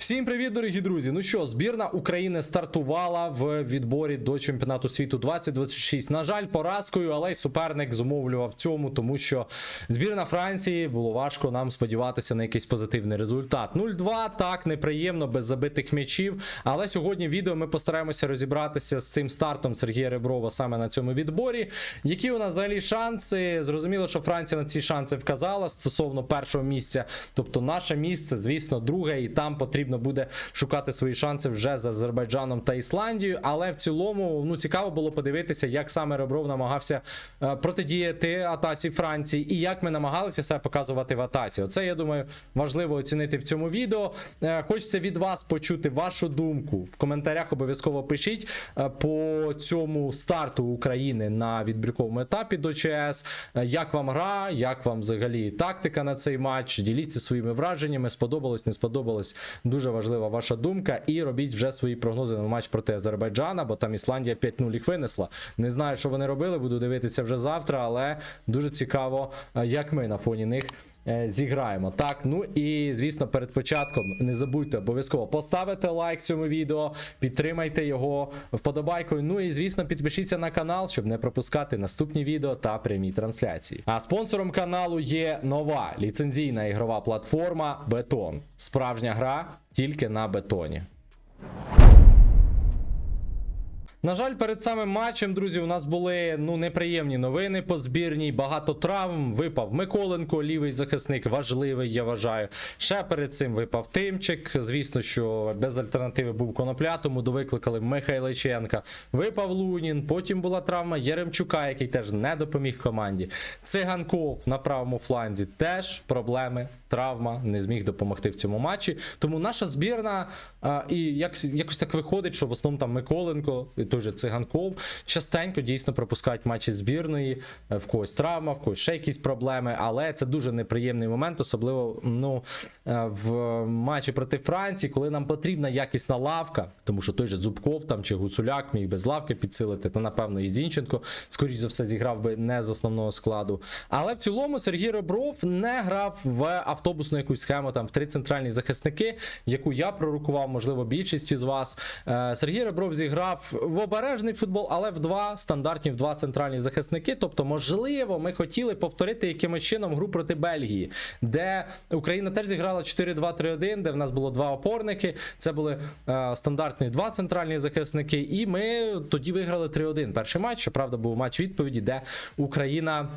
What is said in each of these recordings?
Всім привіт, дорогі друзі. Ну що, збірна України стартувала в відборі до чемпіонату світу 2026. На жаль, поразкою, але й суперник зумовлював цьому, тому що збірна Франції було важко нам сподіватися на якийсь позитивний результат. 0-2, так, неприємно, без забитих м'ячів. Але сьогодні в відео ми постараємося розібратися з цим стартом Сергія Реброва саме на цьому відборі. Які у нас взагалі шанси? Зрозуміло, що Франція на ці шанси вказала стосовно першого місця. Тобто, наше місце, звісно, друге, і там потрібно буде шукати свої шанси вже з Азербайджаном та Ісландією. Але в цілому ну цікаво було подивитися, як саме Ребров намагався е, протидіяти атаці Франції, і як ми намагалися себе показувати в атаці. Оце я думаю важливо оцінити в цьому відео. Е, Хочеться від вас почути вашу думку в коментарях. Обов'язково пишіть е, по цьому старту України на відбірковому етапі до ЧС. Як вам гра, як вам взагалі тактика на цей матч? Діліться своїми враженнями. Сподобалось, не сподобалось. Дуже важлива ваша думка. І робіть вже свої прогнози на матч проти Азербайджана, бо там Ісландія 5-0 їх винесла. Не знаю, що вони робили, буду дивитися вже завтра, але дуже цікаво, е, як ми на фоні них. Е, Зіграємо так. Ну і звісно, перед початком не забудьте обов'язково поставити лайк цьому відео, підтримайте його вподобайкою. Ну і звісно, підпишіться на канал, щоб не пропускати наступні відео та прямі трансляції. А спонсором каналу є нова ліцензійна ігрова платформа Бетон. Справжня гра тільки на бетоні. На жаль, перед самим матчем, друзі, у нас були ну неприємні новини по збірній. Багато травм. Випав Миколенко, лівий захисник, важливий, я вважаю. Ще перед цим випав Тимчик. Звісно, що без альтернативи був конопля, тому довикликали Михайличенка. Випав Лунін. Потім була травма Єремчука, який теж не допоміг команді. Циганков на правому фланзі теж проблеми. Травма не зміг допомогти в цьому матчі. Тому наша збірна а, і як, якось так виходить, що в основному там Миколенко, той же Циганков частенько дійсно пропускають матчі збірної, е, в когось травма, в когось ще якісь проблеми. Але це дуже неприємний момент, особливо ну, е, в матчі проти Франції, коли нам потрібна якісна лавка, тому що той же Зубков там чи Гуцуляк міг без лавки підсилити, то напевно і Зінченко, скоріш за все, зіграв би не з основного складу. Але в цілому Сергій Ребров не грав в автобусну якусь схему там в три центральні захисники, яку я пророкував, можливо, більшість із вас. Е, Сергій Ребров зіграв в обережний футбол, але в два стандартні, в два центральні захисники. Тобто, можливо, ми хотіли повторити якимось чином гру проти Бельгії, де Україна теж зіграла 4-2-3-1, де в нас було два опорники. Це були е, стандартні два центральні захисники, і ми тоді виграли 3-1. Перший матч, щоправда, був матч відповіді, де Україна.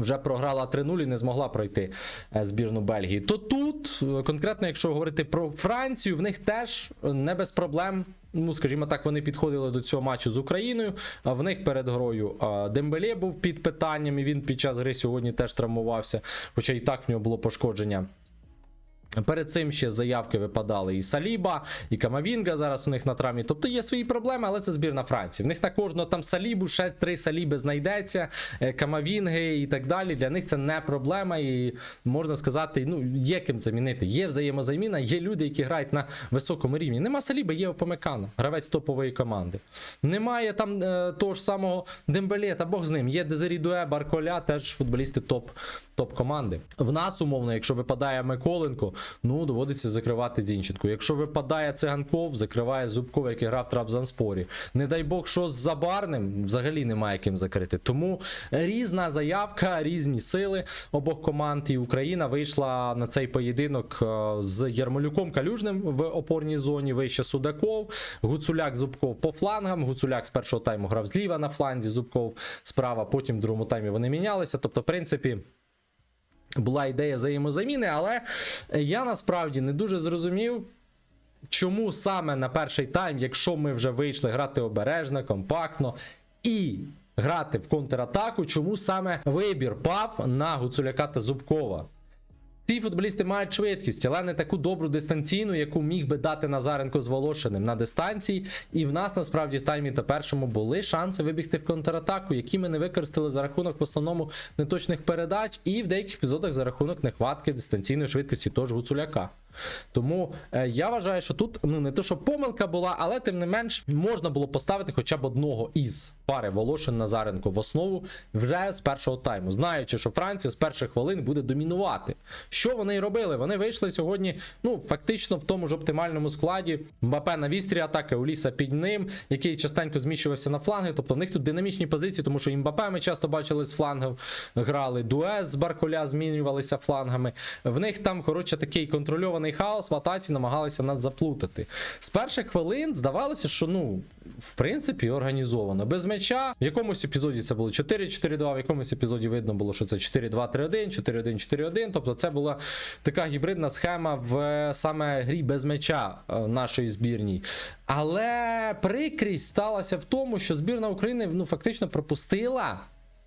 Вже програла 3-0 і не змогла пройти е, збірну Бельгії. То тут, е, конкретно, якщо говорити про Францію, в них теж не без проблем. Ну, скажімо так, вони підходили до цього матчу з Україною. В них перед грою Дембелє був під питанням, і він під час гри сьогодні теж травмувався, хоча і так в нього було пошкодження. Перед цим ще заявки випадали і Саліба, і Камавінга зараз у них на травмі. Тобто є свої проблеми, але це збірна Франції. В них на кожного там Салібу ще три Саліби знайдеться, е, Камавінги і так далі. Для них це не проблема, і можна сказати, ну є ким замінити. Є взаємозаміна, є люди, які грають на високому рівні. Нема Саліби, є Опамекана, гравець топової команди. Немає там е, того ж самого Дембелєта, Бог з ним. Є Дезері Дуе, Барколя, теж футболісти топ, топ команди. В нас, умовно, якщо випадає Миколенко, ну доводиться закривати Зінченку. Якщо випадає циганков, закриває Зубков, який грав в Трабзанспорі. Не дай Бог, що з Забарним взагалі немає ким закрити. Тому різна заявка, різні сили обох команд. І Україна вийшла на цей поєдинок е, з Ярмолюком Калюжним в опорній зоні. Вище Судаков, Гуцуляк Зубков по флангам. Гуцуляк з першого тайму грав зліва на фланзі, Зубков справа. Потім в другому таймі вони мінялися. Тобто, в принципі. Була ідея взаємозаміни, але я насправді не дуже зрозумів, чому саме на перший тайм, якщо ми вже вийшли грати обережно, компактно і грати в контратаку, чому саме вибір пав на Гуцуляка та Зубкова. Ці футболісти мають швидкість, але не таку добру дистанційну, яку міг би дати Назаренко з Волошиним на дистанції. І в нас насправді в таймі та першому були шанси вибігти в контратаку, які ми не використали за рахунок в основному неточних передач, і в деяких епізодах за рахунок нехватки дистанційної швидкості тож Гуцуляка. Тому е, я вважаю, що тут ну не то, що помилка була, але тим не менш можна було поставити хоча б одного із пари Волошин Назаренко в основу вже з першого тайму, знаючи, що Франція з перших хвилин буде домінувати. Що вони робили? Вони вийшли сьогодні, ну фактично в тому ж оптимальному складі. Мбапе на вістрі атаки, Уліса під ним, який частенько зміщувався на фланги. Тобто в них тут динамічні позиції, тому що і Мбапе ми часто бачили з флангів, грали дуес з Барколя, змінювалися флангами. В них там, коротше, такий контрольований хаос в атаці намагалися нас заплутати. З перших хвилин здавалося, що ну, в принципі, організовано. Без м'яча. В якомусь епізоді це було 4-4-2, в якомусь епізоді видно було, що це 4-2-3-1, 4-1-4-1. Тобто це була така гібридна схема в саме грі без м'яча е, нашої збірній. Але прикрість сталася в тому, що збірна України ну, фактично пропустила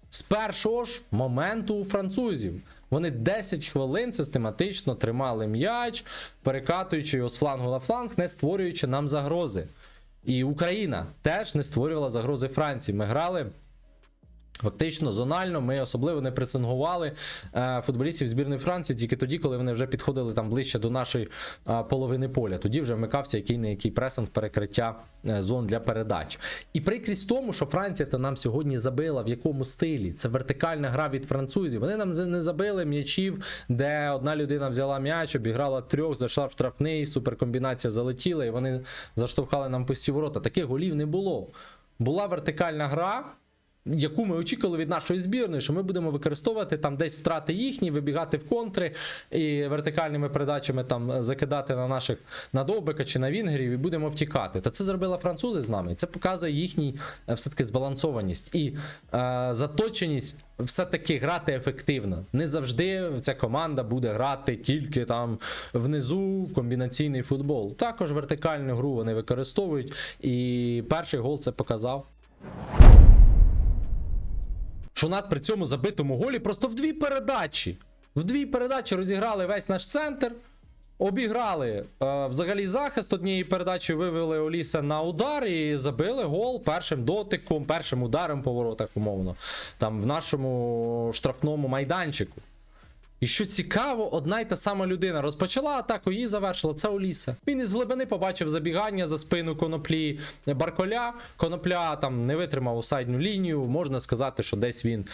з першого ж моменту у французів. Вони 10 хвилин систематично тримали м'яч, перекатуючи його з флангу на фланг, не створюючи нам загрози. І Україна теж не створювала загрози Франції. Ми грали. Фактично, зонально ми особливо не пресингували е, футболістів збірної Франції тільки тоді, коли вони вже підходили там ближче до нашої е, половини поля. Тоді вже вмикався який не який пресинг перекриття е, зон для передач. І прикрість тому, що Франція та нам сьогодні забила в якому стилі. Це вертикальна гра від французів. Вони нам не забили м'ячів, де одна людина взяла м'яч, обіграла трьох, зайшла в штрафний, суперкомбінація залетіла, і вони заштовхали нам пусті ворота. Таких голів не було. Була вертикальна гра яку ми очікували від нашої збірної, що ми будемо використовувати там десь втрати їхні, вибігати в контри і вертикальними передачами там закидати на наших на довбика чи на вінгерів, і будемо втікати. Та це зробили французи з нами. Це показує їхній е, все-таки збалансованість і е, заточеність. Все-таки грати ефективно. Не завжди ця команда буде грати тільки там внизу в комбінаційний футбол. Також вертикальну гру вони використовують, і перший гол це показав що нас при цьому забитому голі просто в дві передачі. В дві передачі розіграли весь наш центр. Обіграли е, взагалі захист однієї передачі вивели Оліса на удар і забили гол першим дотиком, першим ударом по воротах, умовно, там в нашому штрафному майданчику. І що цікаво, одна й та сама людина розпочала атаку, її завершила. Це Оліса. Він із глибини побачив забігання за спину коноплі Барколя. Конопля там не витримав осадню лінію. Можна сказати, що десь він,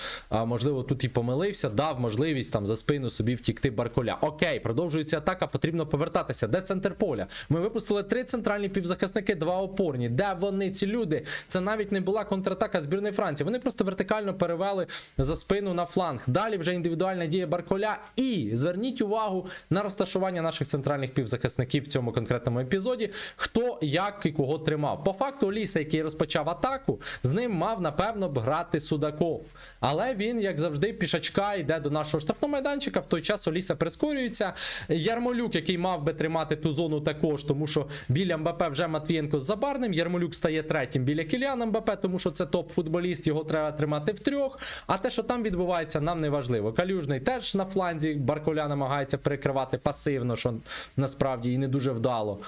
можливо, тут і помилився, дав можливість там за спину собі втікти Барколя. Окей, продовжується атака, потрібно повертатися. Де центр поля? Ми випустили три центральні півзахисники, два опорні. Де вони, ці люди? Це навіть не була контратака збірної Франції. Вони просто вертикально перевели за спину на фланг. Далі вже індивідуальна дія Барколя. І зверніть увагу на розташування наших центральних півзахисників в цьому конкретному епізоді. Хто як і кого тримав. По факту, Оліса, який розпочав атаку, з ним мав напевно б грати Судаков. Але він, як завжди, пішачка йде до нашого штрафного майданчика. В той час Оліса прискорюється. Ярмолюк, який мав би тримати ту зону також, тому що біля Мбапе вже Матвієнко з Забарним. Ярмолюк стає третім біля Кіліана Мбапе, тому що це топ-футболіст, його треба тримати в трьох. А те, що там відбувається, нам не важливо. Калюжний теж на фланзі Барколя намагається перекривати пасивно, що насправді і не дуже вдало.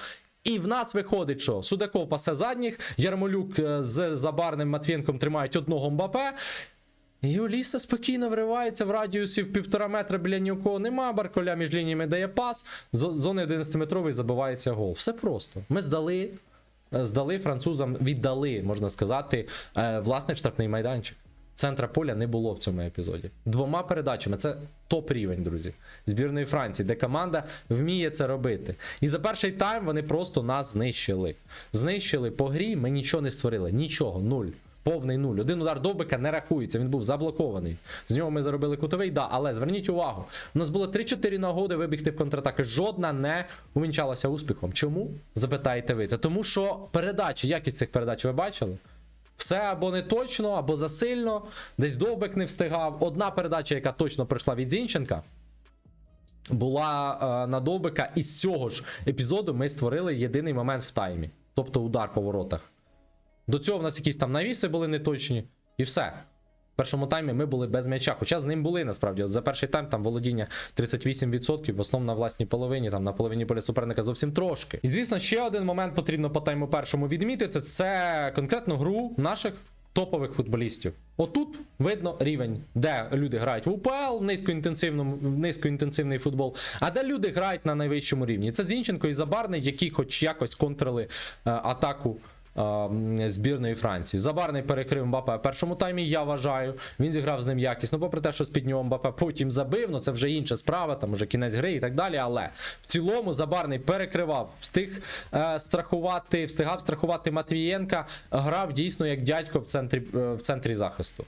І в нас виходить, що Судаков пасе задніх, Ярмолюк е, з Забарним Матвієнком тримають одного Мбапе. І Оліса спокійно вривається в радіусі в півтора метра біля нікого нема. Барколя між лініями дає пас. З зони 11-метрової забивається гол. Все просто. Ми здали, е, здали французам, віддали, можна сказати, е, власний штрафний майданчик. Центра поля не було в цьому епізоді. Двома передачами. Це топ рівень, друзі. Збірної Франції, де команда вміє це робити. І за перший тайм вони просто нас знищили. Знищили по грі, ми нічого не створили. Нічого, нуль. Повний нуль. Один удар довбика не рахується, він був заблокований. З нього ми заробили кутовий, да, але зверніть увагу, у нас було 3-4 нагоди вибігти в контратаки. Жодна не увінчалася успіхом. Чому? Запитаєте ви. Та тому що передачі, якість цих передач ви бачили? Все або не точно, або засильно. Десь довбик не встигав. Одна передача, яка точно прийшла від Зінченка, була е, на довбика. І з цього ж епізоду ми створили єдиний момент в таймі. Тобто удар по воротах. До цього в нас якісь там навіси були неточні. І все. В першому таймі ми були без м'яча. Хоча з ним були насправді. От за перший тайм там володіння 38%, в основному на власній половині, там на половині поля суперника зовсім трошки. І звісно, ще один момент потрібно по тайму першому відмітити: це конкретно гру наших топових футболістів. Отут видно рівень, де люди грають в УПЛ, низькоінтенсивний футбол, а де люди грають на найвищому рівні. Це Зінченко і Забарний, які хоч якось контрили е, атаку збірної Франції. Забарний перекрив Мбапе в першому таймі, я вважаю. Він зіграв з ним якісно, попри те, що з-під нього Мбапе потім забив, ну це вже інша справа, там вже кінець гри і так далі. Але в цілому Забарний перекривав, встиг е, страхувати, встигав страхувати Матвієнка, грав дійсно як дядько в центрі, е, в центрі захисту.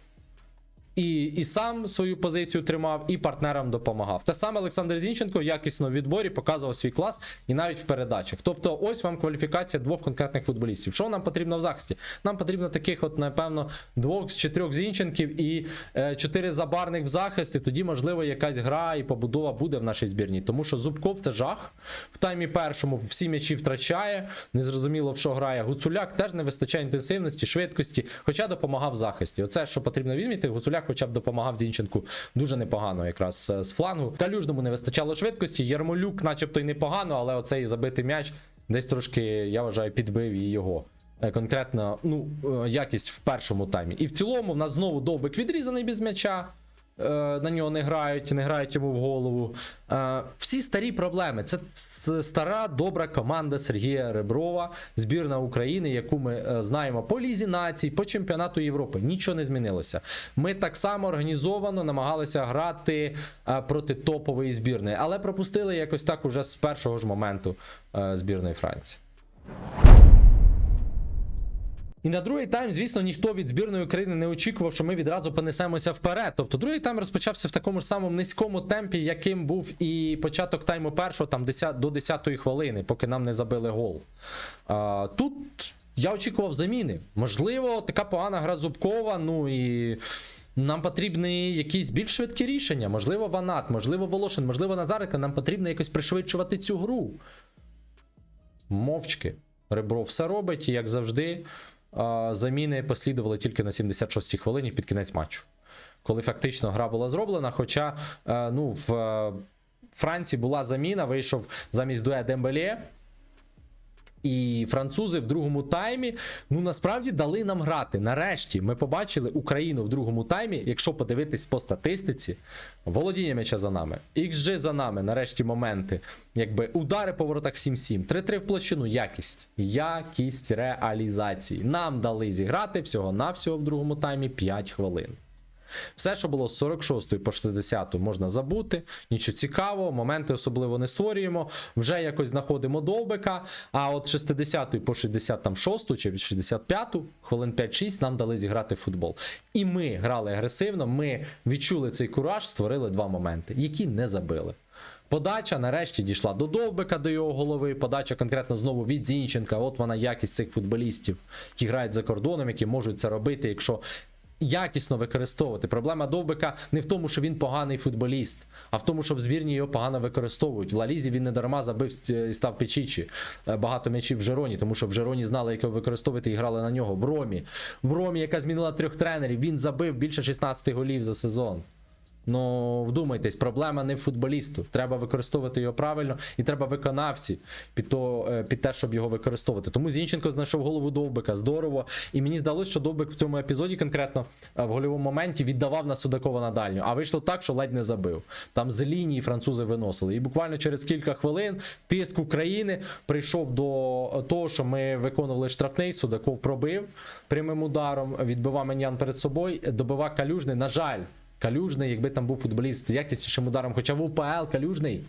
І, і сам свою позицію тримав, і партнерам допомагав. Те саме Олександр Зінченко якісно в відборі показував свій клас і навіть в передачах. Тобто, ось вам кваліфікація двох конкретних футболістів. Що нам потрібно в захисті? Нам потрібно таких, от, напевно, двох з чотирьох зінченків і е, чотири забарних в захисті. Тоді, можливо, якась гра і побудова буде в нашій збірні. Тому що Зубков це жах. В таймі першому всі м'ячі втрачає. Незрозуміло, в що грає. Гуцуляк теж не вистачає інтенсивності, швидкості, хоча допомагав в захисті. Оце, що потрібно відмітити, Гуцуляк хоча б допомагав Зінченку дуже непогано, якраз е, з флангу. Калюжному не вистачало швидкості. Ярмолюк, начебто, й непогано, але оцей забитий м'яч десь трошки, я вважаю, підбив і його. Е, Конкретно, ну, е, якість в першому таймі. І в цілому в нас знову довбик відрізаний без м'яча. Е, На нього не грають, не грають йому в голову. Е, Всі старі проблеми. Це стара добра команда Сергія Реброва, збірна України, яку ми е, знаємо по лізі націй, по чемпіонату Європи. Нічого не змінилося. Ми так само організовано намагалися грати проти топової збірної, але пропустили якось так уже з першого ж моменту збірної Франції. І на другий тайм, звісно, ніхто від збірної України не очікував, що ми відразу понесемося вперед. Тобто, другий тайм розпочався в такому ж самому низькому темпі, яким був і початок тайму першого, там 10, до 10-ї хвилини, поки нам не забили гол. А, тут я очікував заміни. Можливо, така погана гра Зубкова, ну і. Нам потрібні якісь більш швидкі рішення. Можливо, Ванат, можливо, Волошин, можливо, Назарика. Нам потрібно якось пришвидшувати цю гру. Мовчки. Ребро все робить, як завжди, заміни послідували тільки на 76-й хвилині під кінець матчу. Коли фактично гра була зроблена. Хоча е, ну, в е, Франції була заміна, вийшов замість Дуе Дембелє. І французи в другому таймі ну насправді дали нам грати. Нарешті ми побачили Україну в другому таймі. Якщо подивитись по статистиці, володіння м'яча за нами, XG за нами, нарешті моменти. Якби удари по воротах 7-7, 3-3 в площину, якість. Якість реалізації. Нам дали зіграти всього-навсього в другому таймі 5 хвилин. Все, що було з 46 по 60 можна забути, нічого цікавого, моменти особливо не створюємо. Вже якось знаходимо довбика. А от 60 по 66 чи 65 хвилин 5-6 нам дали зіграти в футбол. І ми грали агресивно. Ми відчули цей кураж, створили два моменти, які не забили. Подача нарешті дійшла до Довбика, до його голови. Подача конкретно знову від Зінченка. От вона якість цих футболістів, які грають за кордоном, які можуть це робити, якщо якісно використовувати. Проблема Довбика не в тому, що він поганий футболіст, а в тому, що в збірні його погано використовують. В Лалізі він не дарма забив е, і став печічі. Е, Багато м'ячів в Жероні, тому що в Жероні знали, як його використовувати і грали на нього. В Ромі. В Ромі, яка змінила трьох тренерів, він забив більше 16 голів за сезон. Ну, вдумайтесь, проблема не в футболісту. Треба використовувати його правильно, і треба виконавці під, то, е, під те, щоб його використовувати. Тому Зінченко знайшов голову Довбика. Здорово. І мені здалося, що Довбик в цьому епізоді конкретно е, в гольовому моменті віддавав на Судакова на дальню. А вийшло так, що ледь не забив. Там з лінії французи виносили. І буквально через кілька хвилин тиск України прийшов до того, що ми виконували штрафний. Судаков пробив прямим ударом, відбивав Менян перед собою, добива калюжний. На жаль. Калюжний, якби там був футболіст з якіснішим ударом, хоча в УПЛ Калюжний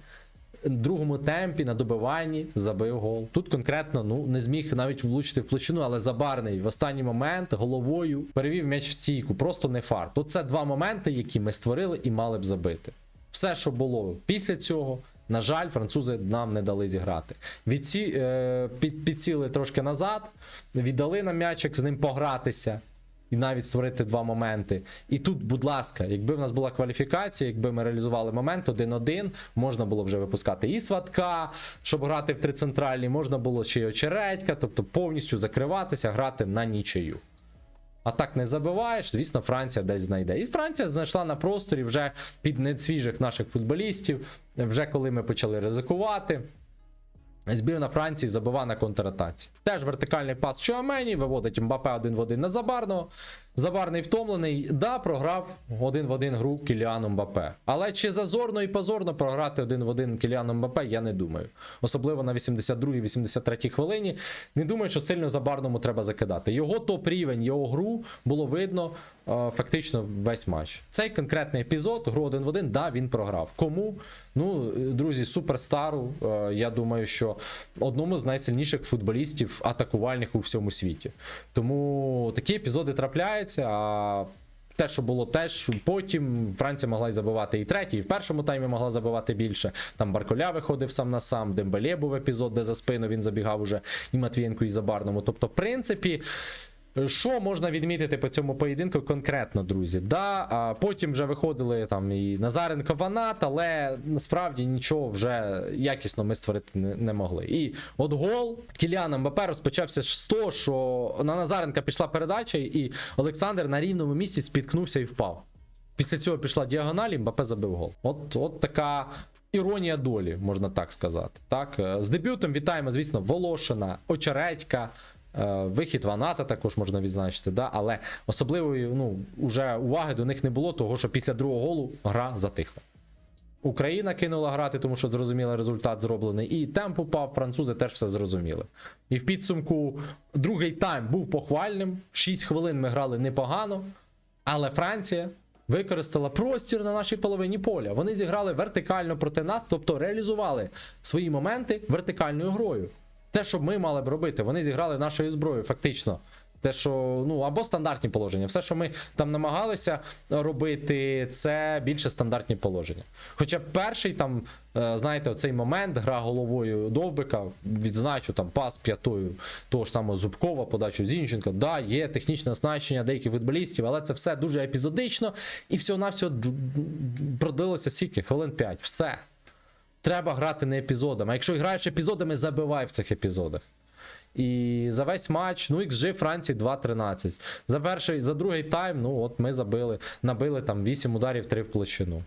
в другому темпі на добиванні забив гол. Тут конкретно ну не зміг навіть влучити в площину, але забарний в останній момент головою перевів м'яч в стійку. Просто не фарт. Тут це два моменти, які ми створили і мали б забити. Все, що було після цього. На жаль, французи нам не дали зіграти. Відці, е, під, підсіли трошки назад, віддали нам м'ячик з ним погратися і навіть створити два моменти. І тут, будь ласка, якби в нас була кваліфікація, якби ми реалізували момент один-один, можна було вже випускати і сватка, щоб грати в три центральні, можна було ще й очередька, тобто повністю закриватися, грати на нічию. А так не забиваєш, звісно, Франція десь знайде. І Франція знайшла на просторі вже під несвіжих наших футболістів, вже коли ми почали ризикувати. Збірна Франції забива на контратаці. Теж вертикальний пас Чуамені, виводить Мбапе один в один на Забарного. Забарний втомлений, да, програв один в один гру Кіліаном Мбапе. Але чи зазорно і позорно програти один в один Кіліаном Мбапе, я не думаю. Особливо на 82-83 хвилині. Не думаю, що сильно Забарному треба закидати. Його топ-рівень, його гру було видно е, фактично весь матч. Цей конкретний епізод, гру один в один, да, він програв. Кому? Ну, е, друзі, суперстару. е, Я думаю, що одному з найсильніших футболістів атакувальних у всьому світі. Тому такі епізоди трапляються. А те, що було теж потім Франція могла й забивати і третій, і в першому таймі могла забивати більше. Там Барколя виходив сам на сам, Дембелє був епізод, де за спину він забігав уже і Матвієнку, і Забарному. Тобто, в принципі. Що можна відмітити по цьому поєдинку конкретно, друзі? Да, а потім вже виходили там і Назаренко Ванат, але насправді нічого вже якісно ми створити не, могли. І от гол Кіліана Мбапе розпочався з того, що на Назаренка пішла передача, і Олександр на рівному місці спіткнувся і впав. Після цього пішла діагональ, і Мбапе забив гол. От, от така. Іронія долі, можна так сказати. Так, е, з дебютом вітаємо, звісно, Волошина, Очередька, вихід Ваната також можна відзначити. Да? Але особливої ну, уже уваги до них не було, того що після другого голу гра затихла. Україна кинула грати, тому що зрозуміла результат зроблений. І темп упав, французи теж все зрозуміли. І в підсумку другий тайм був похвальним. 6 хвилин ми грали непогано, але Франція використала простір на нашій половині поля. Вони зіграли вертикально проти нас, тобто реалізували свої моменти вертикальною грою. Те, що ми мали б робити, вони зіграли нашою зброєю, фактично. Те, що ну або стандартні положення. Все, що ми там намагалися робити, це більше стандартні положення. Хоча перший там, е, знаєте, оцей момент, гра головою довбика, відзначу там пас п'ятою того ж самого Зубкова, подачу Зінченка. Да, є технічне оснащення деяких футболістів, але це все дуже епізодично і всього-навсього продилося скільки? Хвилин 5. Все. Треба грати не епізодами. А якщо граєш епізодами, забивай в цих епізодах. І за весь матч, ну, XG Франції 2-13. За перший, за другий тайм, ну от ми забили, набили там 8 ударів, 3 в площину.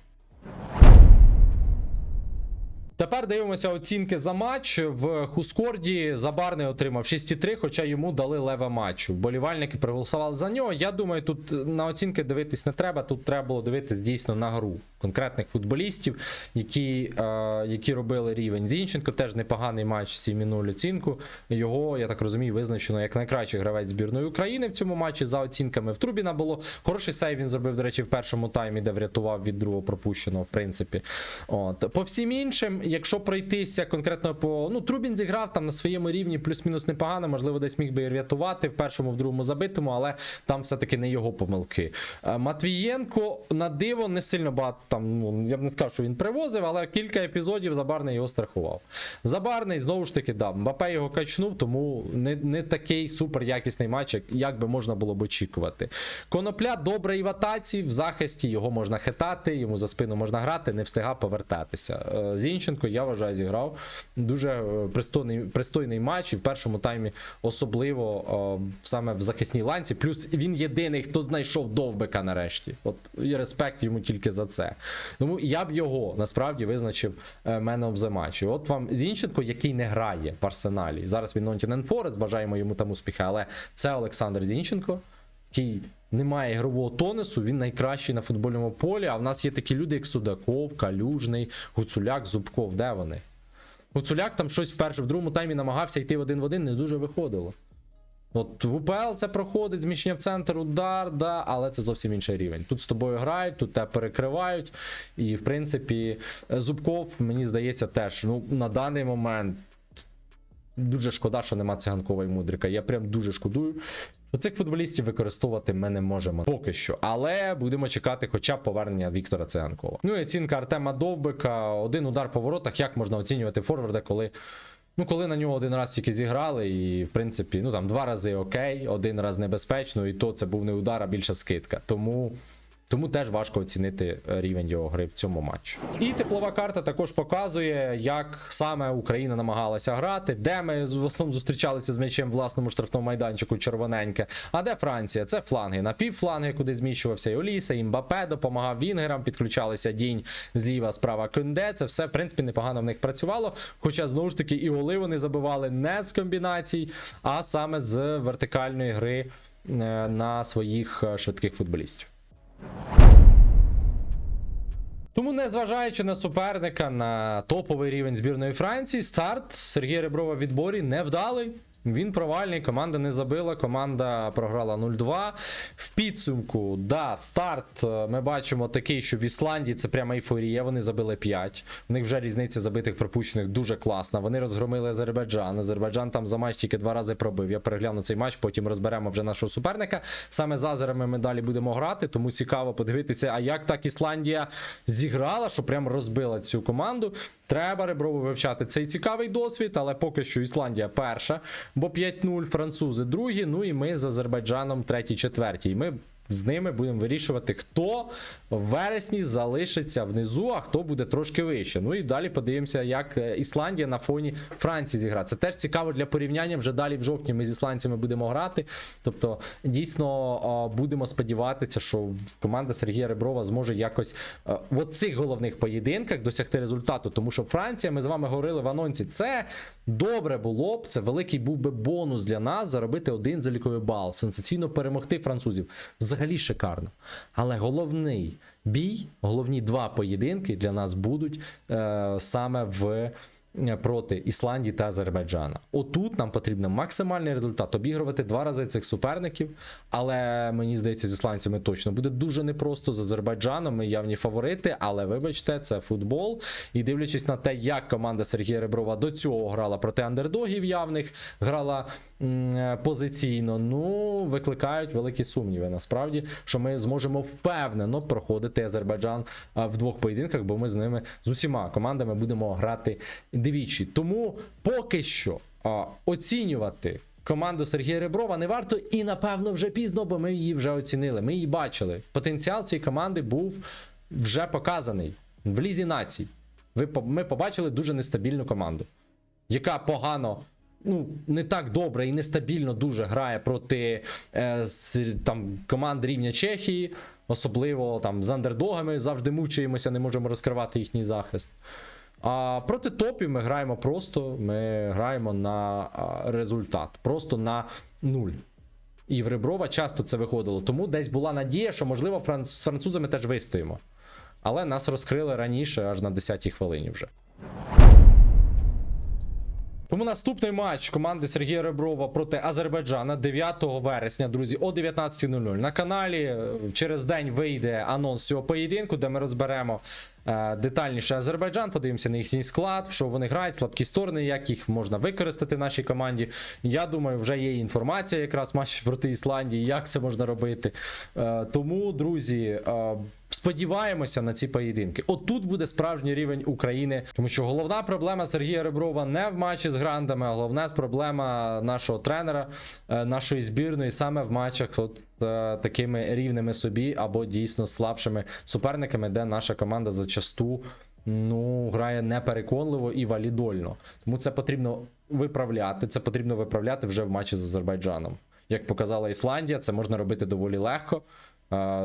Тепер дивимося оцінки за матч. В Хускорді Забарний отримав 6,3, хоча йому дали леве матчу. Болівальники проголосували за нього. Я думаю, тут на оцінки дивитись не треба. Тут треба було дивитись дійсно на гру конкретних футболістів, які, е, які робили рівень. Зінченко теж непоганий матч 7,0 оцінку. Його, я так розумію, визначено як найкращий гравець збірної України в цьому матчі за оцінками. В Трубіна було хороший сейв. Він зробив, до речі, в першому таймі, де врятував від другого пропущеного, в принципі. От. По всім іншим, якщо пройтися конкретно по. Ну, Трубін зіграв там на своєму рівні плюс-мінус непогано, можливо, десь міг би і врятувати в першому, в другому забитому, але там все-таки не його помилки. Е, Матвієнко на диво не сильно багато там. Ну, я б не сказав, що він привозив, але кілька епізодів Забарний його страхував. Забарний знову ж таки, да, Мбапе його качнув, тому не, не такий супер якісний матч, як, би можна було б очікувати. Конопля добре і в атаці, в захисті його можна хитати, йому за спину можна грати, не встигав повертатися. Е, Зінченко, я вважаю, зіграв дуже е, пристойний, пристойний матч, і в першому таймі особливо е, саме в захисній ланці. Плюс він єдиний, хто знайшов довбика нарешті. От і респект йому тільки за це. Тому я б його насправді визначив е, of the Match. І От вам Зінченко, який не грає в арсеналі. Зараз він Nottingham Forest, бажаємо йому там успіхи, але це Олександр Зінченко, який не має ігрового тонусу, він найкращий на футбольному полі. А в нас є такі люди, як Судаков, Калюжний, Гуцуляк, Зубков. Де вони? Гуцуляк там щось вперше в другому таймі намагався йти один в один, не дуже виходило. От в УПЛ це проходить, зміщення в центр, удар, да, але це зовсім інший рівень. Тут з тобою грають, тут тебе перекривають. І, в принципі, Зубков, мені здається, теж ну, на даний момент дуже шкода, що нема циганкова і мудрика. Я прям дуже шкодую. що Цих футболістів використовувати ми не можемо поки що, але будемо чекати хоча б повернення Віктора Циганкова. Ну і оцінка Артема Довбика. Один удар по воротах. Як можна оцінювати форварда, коли Ну, коли на нього один раз тільки зіграли, і в принципі, ну там два рази окей, один раз небезпечно, і то це був не удар, а більша скидка. Тому. Тому теж важко оцінити е, рівень його гри в цьому матчі. І теплова карта також показує, як саме Україна намагалася грати, де ми в основному зустрічалися з м'ячем власному штрафному майданчику червоненьке. А де Франція? Це фланги. На півфланги, куди зміщувався і Оліса, і Мбапе допомагав Вінгерам, підключалися Дінь зліва, справа Кюнде. Це все в принципі непогано в них працювало. Хоча знову ж таки і голи вони забивали не з комбінацій, а саме з вертикальної гри е, на своїх е, швидких футболістів. Тому, незважаючи на суперника на топовий рівень збірної Франції, старт Сергія Реброва в відборі невдалий. Він провальний, команда не забила, команда програла 0-2. В підсумку, да, старт е, ми бачимо такий, що в Ісландії це прямо ейфорія. Вони забили 5. В них вже різниця забитих пропущених дуже класна. Вони розгромили Азербайджан. Азербайджан там за матч тільки два рази пробив. Я перегляну цей матч, потім розберемо вже нашого суперника. Саме з Азерами ми далі будемо грати, тому цікаво подивитися, а як так Ісландія зіграла, що прям розбила цю команду. Треба Реброву вивчати цей цікавий досвід, але поки що Ісландія перша, бо 5-0, французи другі. Ну і ми з Азербайджаном третій, четвертій. Ми з ними будемо вирішувати, хто в вересні залишиться внизу, а хто буде трошки вище. Ну і далі подивимося, як е, Ісландія на фоні Франції зіграє. Це теж цікаво для порівняння. Вже далі в жовтні ми з ісландцями будемо грати. Тобто, дійсно будемо сподіватися, що команда Сергія Реброва зможе якось в оцих головних поєдинках досягти результату. Тому що Франція, ми з вами говорили в анонсі, це добре було б. Це великий був би бонус для нас заробити один заліковий бал, сенсаційно перемогти французів. Взагалі шикарно. Але головний бій, головні два поєдинки для нас будуть е, саме в. Е, Проти Ісландії та Азербайджана. Отут нам потрібно максимальний результат обігрувати два рази цих суперників. Але мені здається, з ісландцями точно буде дуже непросто з Азербайджаном. Ми явні фаворити, але вибачте, це футбол. І дивлячись на те, як команда Сергія Реброва до цього грала проти андердогів явних, грала е, позиційно. Ну, викликають великі сумніви. Насправді, що ми зможемо впевнено проходити Азербайджан в двох поєдинках, бо ми з ними з усіма командами будемо грати двічі. Тому поки що а, оцінювати. Команду Сергія Реброва не варто і напевно вже пізно, бо ми її вже оцінили. Ми її бачили. Потенціал цієї команди був вже показаний в лізі націй. Ви ми побачили дуже нестабільну команду, яка погано, ну не так добре і нестабільно дуже грає проти е, с- там, команд рівня Чехії, особливо там з андердогами завжди мучаємося, не можемо розкривати їхній захист. А проти топів ми граємо просто, ми граємо на результат, просто на нуль. І в Реброва часто це виходило. Тому десь була надія, що, можливо, з французами теж вистоїмо. Але нас розкрили раніше, аж на 10-й хвилині вже. Тому наступний матч команди Сергія Реброва проти Азербайджана 9 вересня, друзі, о 19.00 на каналі. Через день вийде анонс цього поєдинку, де ми розберемо детальніше Азербайджан, подивимося на їхній склад, що вони грають, слабкі сторони, як їх можна використати нашій команді. Я думаю, вже є інформація якраз матч проти Ісландії, як це можна робити. Е, тому, друзі. е, Сподіваємося на ці поєдинки. Отут буде справжній рівень України, тому що головна проблема Сергія Реброва не в матчі з грандами, а головна проблема нашого тренера, е, нашої збірної саме в матчах от е, такими рівними собі або дійсно слабшими суперниками, де наша команда зачасту ну, грає непереконливо і валідольно. Тому це потрібно виправляти. Це потрібно виправляти вже в матчі з Азербайджаном. Як показала Ісландія, це можна робити доволі легко.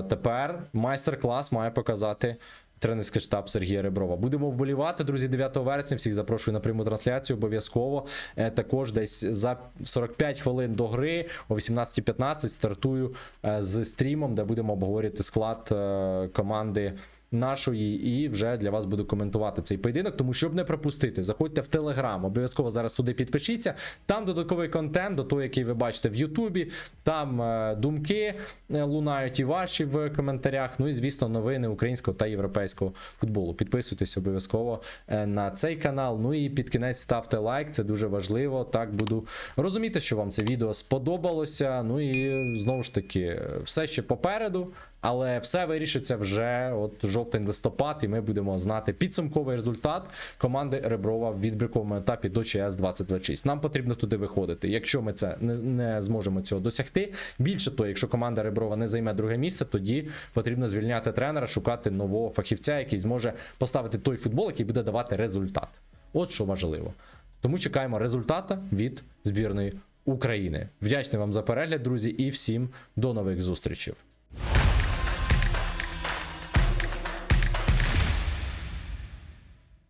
Тепер майстер-клас має показати тренерський штаб Сергія Реброва. Будемо вболівати, друзі, 9 вересня. Всіх запрошую на пряму трансляцію. Обов'язково. Е, Також десь за 45 хвилин до гри о 18.15 стартую е, з стрімом, де будемо обговорювати склад е, команди. Нашої і вже для вас буду коментувати цей поєдинок, тому щоб не пропустити, заходьте в Телеграм. Обов'язково зараз туди підпишіться. Там додатковий контент, до того, який ви бачите в Ютубі. Там е, думки е, лунають і ваші в коментарях. Ну і звісно, новини українського та європейського футболу. Підписуйтесь обов'язково е, на цей канал. Ну і під кінець ставте лайк, це дуже важливо. Так буду розуміти, що вам це відео сподобалося. Ну і знову ж таки, все ще попереду. Але все вирішиться вже от жовтень-листопад, і ми будемо знати підсумковий результат команди Реброва в відбірковому етапі до ЧС 2026. Нам потрібно туди виходити. Якщо ми це не, не зможемо цього досягти. Більше того, якщо команда Реброва не займе друге місце, тоді потрібно звільняти тренера, шукати нового фахівця, який зможе поставити той футбол, який буде давати результат. От що важливо. Тому чекаємо результата від збірної України. Вдячний вам за перегляд, друзі, і всім до нових зустрічей.